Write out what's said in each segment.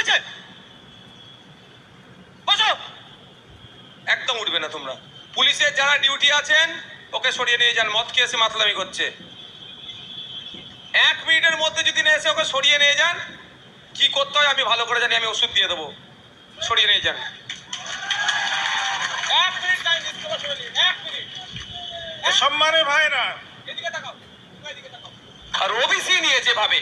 হয়েছে? বসো। একদম উঠবে না তোমরা। পুলিশের যারা ডিউটি আছেন ওকে সরিয়ে নিয়ে যান। মদ খেয়ে এসে মাতলামি করছে। এক মিনিটের মধ্যে যদি না এসে ওকে সরিয়ে নিয়ে যান কি করতে হয় আমি ভালো করে জানি আমি ওষুধ দিয়ে দেবো। সরিয়ে নিয়ে যান। এক মিনিট টাইম দিচ্ছি তোমার সরিয়ে নিয়ে, এক মিনিট। সম্মানের ভাইরা। এদিকে তাকাও। আর ওবিসি নিয়ে যেভাবে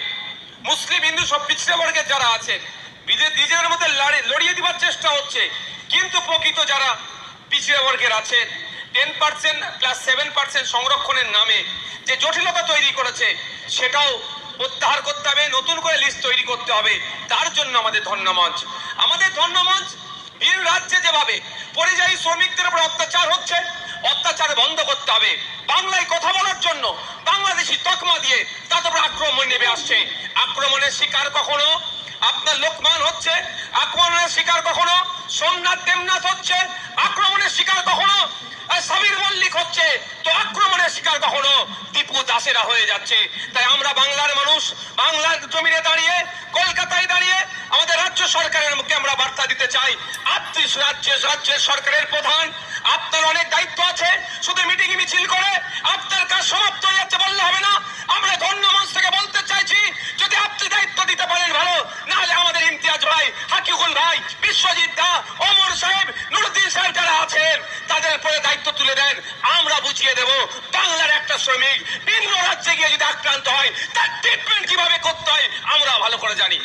মুসলিম হিন্দু সব পিছড়ে বর্গের যারা আছেন নিজেদের মধ্যে লড়ে লড়িয়ে দিবার চেষ্টা হচ্ছে। কিন্তু প্রকৃত যারা পিছিয়ে বর্গের আছেন ten percent plus seven percent সংরক্ষণের নামে যে জটিলতা তৈরি করেছে, সেটাও প্রত্যাহার করতে হবে, নতুন করে লিস্ট তৈরি করতে হবে। তার জন্য আমাদের ধন্যমঞ্চ আমাদের ধন্যমঞ্চ ভিন রাজ্যে যেভাবে পরিযায়ী শ্রমিকদের উপর অত্যাচার হচ্ছে, অত্যাচার বন্ধ করতে হবে। বাংলায় কথা বলার জন্য বাংলাদেশি তকমা দিয়ে তাদের উপর আক্রমণ নেমে আসছে। আক্রমণের শিকার কখনো আপনার লোকমান হচ্ছে, আক্রমণের শিকার কখনো, সোমনাথ দেবনাথ হচ্ছে, আক্রমণের শিকার কখনো সাবির মল্লিক হচ্ছে, তো আক্রমণের শিকার কখনো, দীপু দাসেরা হয়ে যাচ্ছে। তাই আমরা বাংলার মানুষ, বাংলার জমিনে দাঁড়িয়ে, কলকাতায় দাঁড়িয়ে, আমাদের রাজ্য সরকারের মুখে আমরা বার্তা দিতে চাই। আপনি রাজ্যের রাজ্যের সরকারের প্রধান, আপনার অনেক দায়িত্ব আছে, শুধু মিটিং মিছিল করে আপনার কাজ সমাপ্ত হয়ে যাচ্ছে বললে হবে না আমরা ধন্য মঞ্চ থেকে বলতে চাইছি যদি আপনি দায়িত্ব দিতে পারেন ভালো না হলে আমাদের ইমতিয়াজ ভাই হাকিকুল ভাই বিশ্বজিৎ দা অমর সাহেব, নুরুদ্দিন সাহেব যারা আছেন, তাদের উপরে দায়িত্ব তুলে দেন। আমরা বুঝিয়ে দেব, বাংলার একটা শ্রমিক ভিন্ন রাজ্যে গিয়ে যদি আক্রান্ত হয়, তার ট্রিটমেন্ট কীভাবে করতে হয়, আমরা ভালো করে জানি।